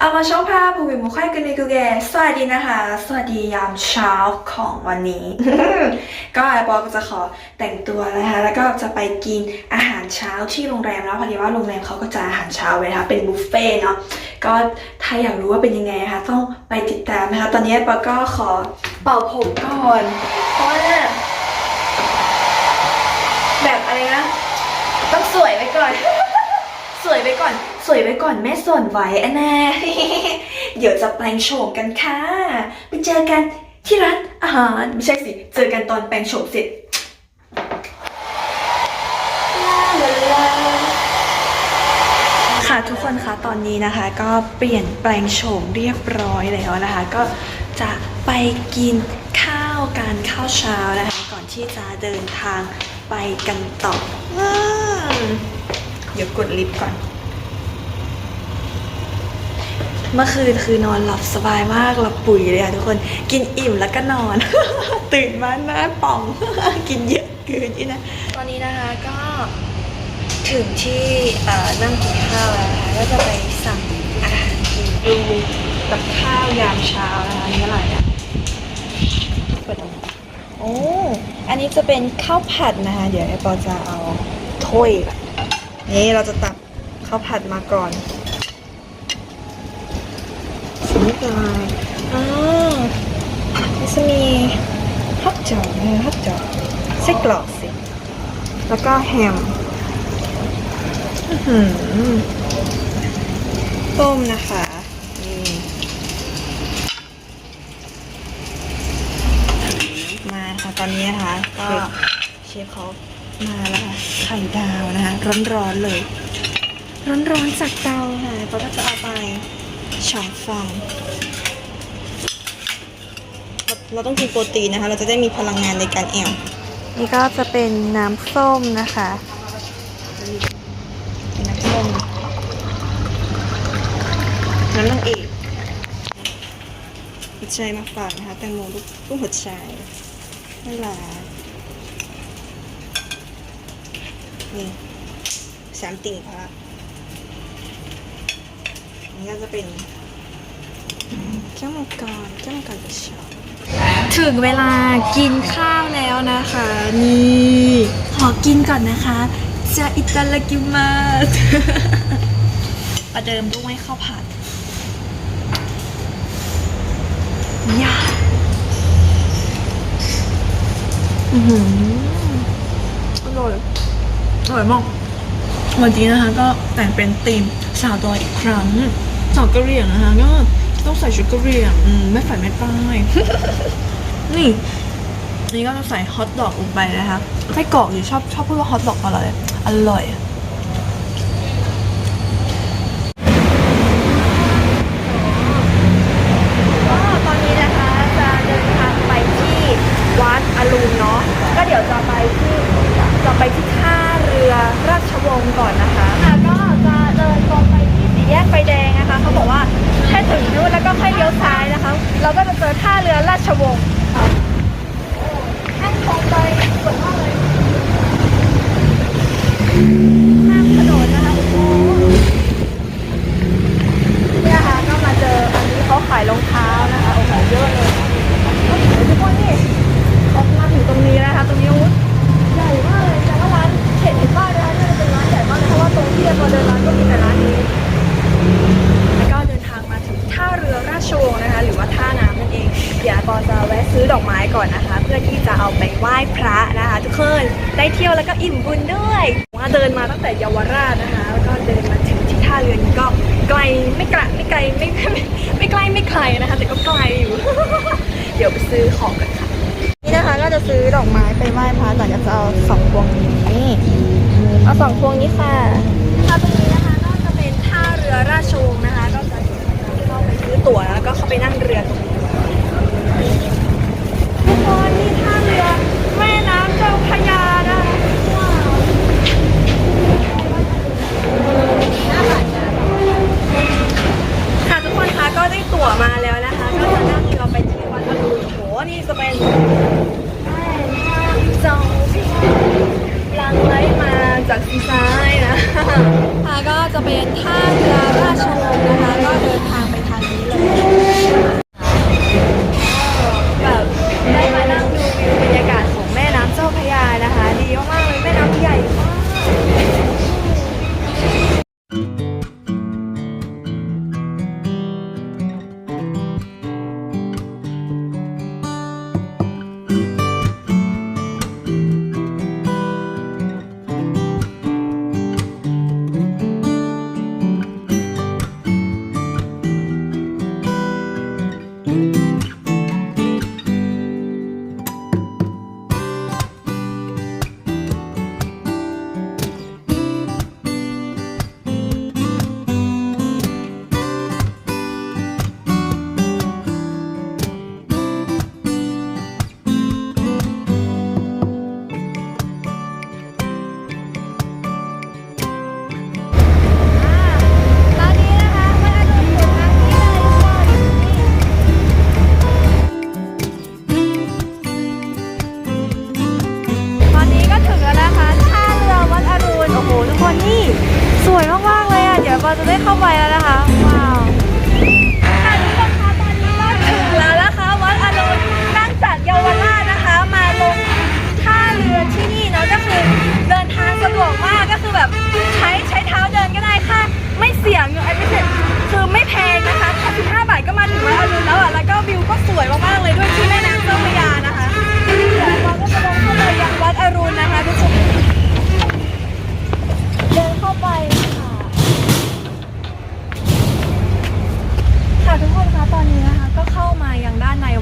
เอามาช่องภาพภูมิมุขให้กันในกูแกสวัสดีนะคะ สวัสดียามเช้าของวันนี้ ก็ไอปอก็จะขอแต่งตัวนะคะ แล้วก็จะไปกินอาหารเช้าที่โรงแรมแล้วพอดีว่าโรงแรมเขาก็จะอาหารเช้าไว้นะคะเป็นบุฟเฟ่ต์เนาะก็ถ้าอยากรู้ว่าเป็นยังไงนะคะต้องไปติดตามนะคะ ตอนนี้ปอก็ขอเป่าผมก่อน เพราะว่าเนี่ยแบบอะไรนะต้องสวยไว้ก่อน สวยไว้ก่อน สวยไว้ก่อนแม่ส่วนไหวอะแน่เดี๋ยวจะแปลงโฉมกันค่ะ ไปเจอกันที่ร้านอาหาร ไม่ใช่สิ เจอกันตอนแปลงโฉมเสร็จค่ะทุกคนคะตอนนี้นะคะ ก็เปลี่ยนแปลงโฉมเรียบร้อยแล้วนะคะ ก็จะไปกินข้าวกันข้าวเช้านะคะ ก่อนที่จะเดินทางไปกันต่อเดี๋ยวกดลิฟต์ก่อน เมื่อคืนคือนอนหลับสบายมากหลับปุ๋ยเลยอะทุกคนกินอิ่มแล้วก็นอน ตื่นมาหน้าป่องกินเยอะเกินอีนะตอนนี้นะคะก็ถึงที่เอ่อนั่งกินข้าวแล้วนะคะก็จะไปสั่งอาหารกินดูกับข้าวยามเช้านะคะอันนี่อะไรอะเปิดออกมาโอ้อันนี้จะเป็นข้าวผัดนะคะเดี๋ยวไอปอจะเอาถ้วยก่อนนี่เราจะตักข้าวผัดมาก่อน สีนี้เป็นอะไรอ๋อมันจะมีฮอทดอกนะฮอทดอกไส้กรอกสิแล้วก็แฮมอื้อหือต้มนะคะนี่มาค่ะตอนนี้นะคะก็เชฟเขามาแล้วค่ะไข่ดาวนะคะ ร้อนๆเลย ร้อนๆจากเตาค่ะเขาก็จะเอาไป ฉ่องฟองเราเราต้องกินโปรตีนนะคะ เราจะได้มีพลังงานในการแอวนี่ก็จะเป็นน้ำส้มนะคะเป็นน้ำส้มน้ำนางเอกหัวใจมาฝากนะคะแตงโมลูกลูกหัวใจน่ารักนี่สามติ่งพระอั นนี่ก็จะเป็นแก้วมังกรแก้วมังกรกระชอถึงเวลากินข้าวแล้วนะคะ นี่ขอกินก่อนนะคะ จะอิตาลากิมาสประเดิมด้วยข้าวผัดยาอือหืออร่อยอร่อยมากวันนี้นะคะก็แต่งเป็นธีมสาวดอยอีกครั้ง สาวกะเหรี่ยงนะคะก็ต้องใส่ชุดกะเหรี่ยงอืมไม่ใส่ไม่ป้ายนี่นี่ก็จะใส่ฮอทดอกลงไปนะคะไส้กรอกอยู่ชอบชอบพูดว่าฮอทดอกอร่อยอร่อยก็ตอนนี้นะคะจะเดินทางไปที่วัดอรุณเนาะก็เดี๋ยวจะไปที่จะไปที่ท่าเรือราชวงศ์ก่อนนะคะ ถึงนู้นแล้วก็ค่อยเลี้ยวซ้ายนะคะ เราก็จะเจอท่าเรือราชวงศ์นั่งตรงไปสวยมากเลยข้ามถนนนะคะโอ้โหเนี่ยค่ะก็มาเจออันนี้เขาขายรองเท้านะคะโอ้โหเยอะเลยทุกคนนี่ออกมาถึงตรงนี้นะคะตรงนี้อุ้ยใหญ่มากเลยแต่ว่าร้านเห็นเห็นป้ายร้านเนี่ยเป็นร้านใหญ่มากเลยเพราะว่าตรงที่เราเดินร้านก็มีแต่ร้านนี้ แล้วก็เดินทางมาถึงท่า เรือราชวงศ์นะคะ หรือว่าท่าน้ำนั่นเอง เดี๋ยวปอจะแวะซื้อดอกไม้ก่อนนะคะ เพื่อที่จะเอาไปไหว้พระนะคะ ทุกคนได้เที่ยวแล้วก็อิ่มบุญด้วยว่าเดินมาตั้งแต่เยาวราชนะคะ แล้วก็เดินมาถึงที่ท่าเรือนี้ก็ไกลไม่ไกลไม่ไกลไม่ไม่ไม่ใกล้ไม่ไกลนะคะ แต่ก็ไกลอยู่ เดี๋ยวไปซื้อของกันค่ะนี่นะคะก็จะซื้อดอกไม้ไปไหว้พระแต่จะเอาสองพวงนี้เอาสองพวงนี้ค่ะค่ะตรงนี้นะคะก็จะเป็นท่าเรือราชวงศ์นะคะ ซื้อตั๋วแล้วก็เข้าไปนั่งเรือตรงนี้ทุกคนนี่ท่าเรือแม่น้ำเจ้าพระยานะคะ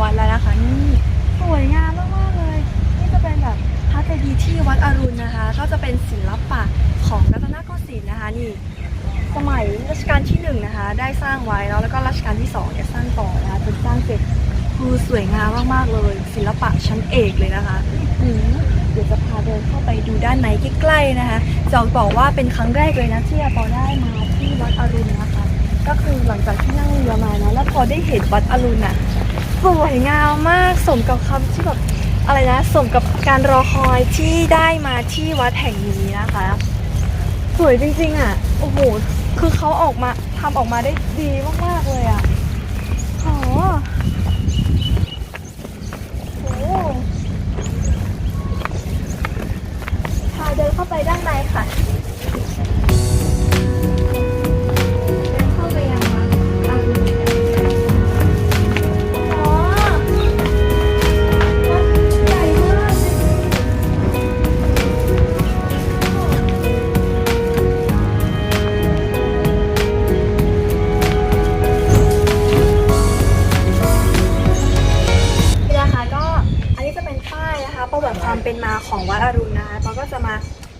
วัดแล้วนะคะนี่สวยงามมากๆเลย นี่จะเป็นแบบพระเจดีย์ที่วัดอรุณนะคะ ก็จะเป็นศิลปะของรัตนโกสินทร์นะคะนี่สมัยรัชกาลที่หนึ่งนะคะ ได้สร้างไว้แล้วแล้วก็รัชกาลที่สองเนี่ยสร้างต่อนะคะจนสร้างเสร็จคือสวยงามมากๆเลย ศิลปะชั้นเอกเลยนะคะเดี๋ยวจะพาเดินเข้าไปดูด้านในใกล้ๆนะคะจะบอกว่าเป็นครั้งแรกเลยนะที่อาปอได้มาที่วัดอรุณนะคะ ก็คือหลังจากที่นั่งเรือมานะแล้วพอได้เห็นวัดอรุณอะ สวยงามมากสมกับคำที่แบบอะไรนะสมกับการรอคอยที่ได้มาที่วัดแห่งนี้นะคะ สวยจริงๆอะโอ้โหคือเขาออกมาทำออกมาได้ดีมากๆเลยอะโหโหพาเดินเข้าไปด้านในค่ะ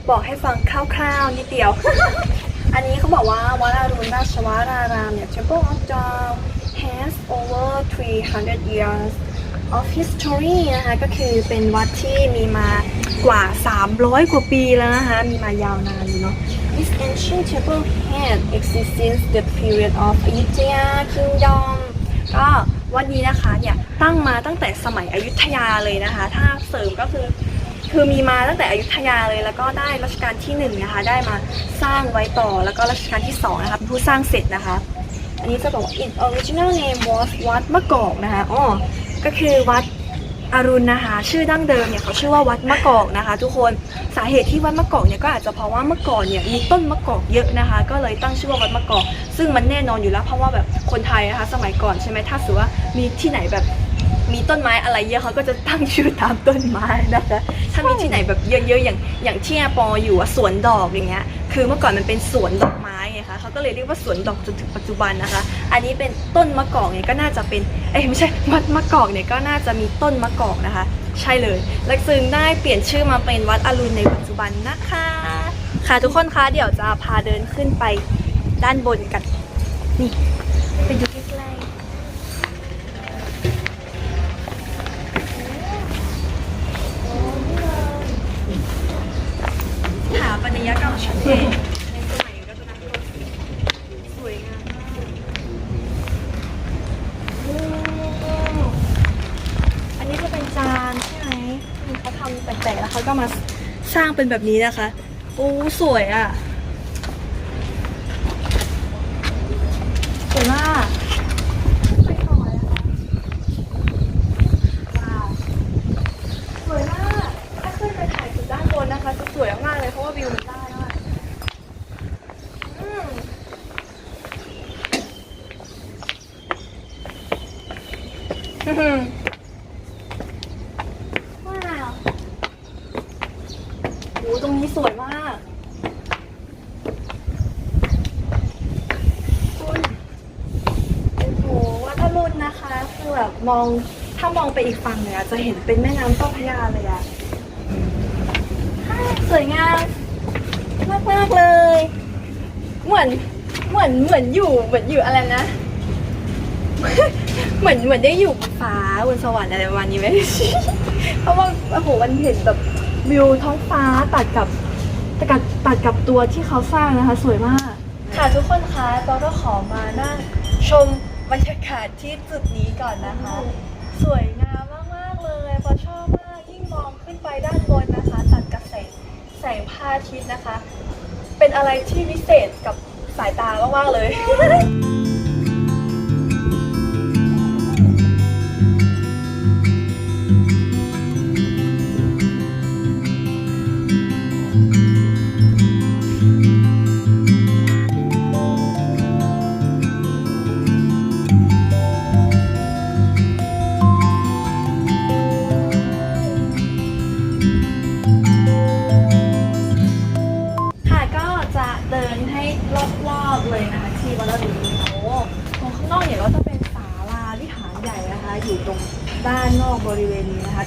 บอกให้ฟังคร่าวๆนิดเดียว อันนี้เขาบอกว่าวัดอรุณราชวรารามเนี่ย Temple of Jal has over 300 years of history นะคะ ก็คือเป็นวัดที่มีมากว่า 300 กว่าปีแล้วนะคะ มีมายาวนานเลยเนาะ This ancient temple had existed since the period of Ayutthaya Kingdom ก็วัดนี้นะคะเนี่ยตั้งมาตั้งแต่สมัยอยุธยาเลยนะคะ ถ้าเสริมก็คือ คือมีมาตั้งแต่อยุธยาเลย แล้วก็ได้รัชกาลที่หนึ่งนะคะได้มาสร้างไว้ต่อแล้วก็รัชกาลที่สองนะคะเป็นผู้สร้างเสร็จนะคะ อันนี้จะบอกว่า its original name was วัดมะกอกนะคะอ๋อก็คือวัดอรุณนะคะ ชื่อดั้งเดิมเนี่ยเขาชื่อว่าวัดมะกอกนะคะ ทุกคนสาเหตุที่วัดมะกอกเนี่ยก็อาจจะเพราะว่าเมื่อก่อนเนี่ยมีต้นมะกอกเยอะนะคะ ก็เลยตั้งชื่อว่าวัดมะกอก ซึ่งมันแน่นอนอยู่แล้วเพราะว่าแบบคนไทยนะคะ สมัยก่อนใช่ไหมถ้าสมมติว่ามีที่ไหนแบบ มีต้นไม้อะไรเยอะเขาก็จะตั้งชื่อตามต้นไม้นะคะ ถ้ามีที่ไหนแบบเยอะๆอย่างอย่างที่อาปออยู่อะสวนดอกอย่างเงี้ย คือเมื่อก่อนมันเป็นสวนดอกไม้ไงคะเขาก็เลยเรียกว่าสวนดอกจนถึงปัจจุบันนะคะ อันนี้เป็นต้นมะกอกเนี่ยก็น่าจะเป็น เอ้ยไม่ใช่วัดมะกอกเนี่ยก็น่าจะมีต้นมะกอกนะคะ ใช่เลย และซึ่งได้เปลี่ยนชื่อมาเป็นวัดอรุณในปัจจุบันนะคะ ค่ะทุกคนคะเดี๋ยวจะพาเดินขึ้นไปด้านบนกัน นี่ไปดูใกล้ๆ สถากรรมชั้นเอกในสมัยรัตนโกสินทร์สวยงามมากโอ้อันนี้ก็เป็นจานใช่ไหมเขาทำแปลกๆแล้วเขาก็มาสร้างเป็นแบบนี้นะคะ โอ้ สวยอะ สวยมาก สวยมาก เลยเพราะว่าวิวมันได้มากอืมว้าวโอ้ตรงนี้สวยมากคุณโอ้โหวัดอรุณนะคะ คือแบบมองถ้ามองไปอีกฝั่งเนี่ยจะเห็นเป็นแม่น้ำเจ้าพระยาเลยอะ สวยงามมากมากๆเลย เหมือนเหมือนเหมือนอยู่เหมือนอยู่อะไรนะ เหมือนเหมือนได้อยู่บนฟ้าบนสวรรค์อะไรประมาณนี้ไหมเพราะว่าโอ้โหมันเห็นแบบวิวท้องฟ้าตัดกับตัดตัดกับตัวที่เขาสร้างนะคะ สวยมาก ค่ะทุกคนคะเราก็ขอมานั่งชมบรรยากาศที่จุดนี้ก่อนนะคะ สวยงามมากๆเลยปอชอบมากยิ่งมองขึ้นไปด้านบน สงพระอาทิตย์นะคะ เป็นอะไรที่วิเศษกับสายตามากๆเลย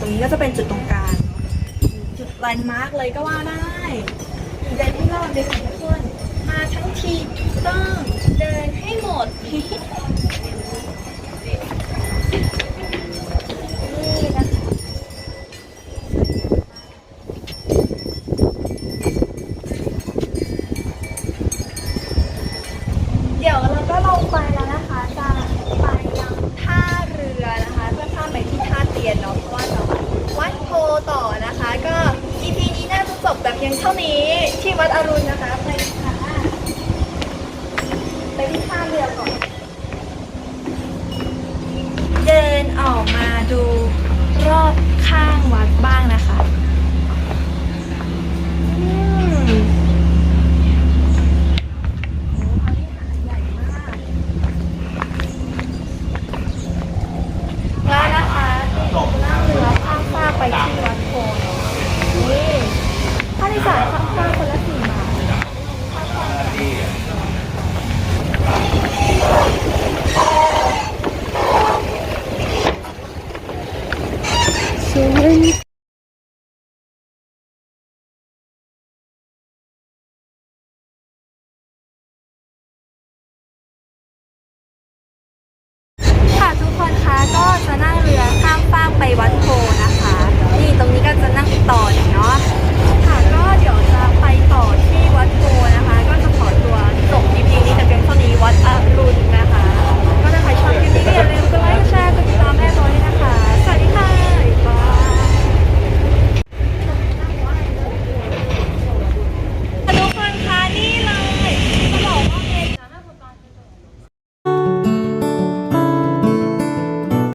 รงนี้ก็จะเป็นจุดตรงกลาง จุดแลนด์มาร์กเลยก็ว่าได้เดินให้รอบเลยทุกคน มาทั้งทีต้องเดินให้หมด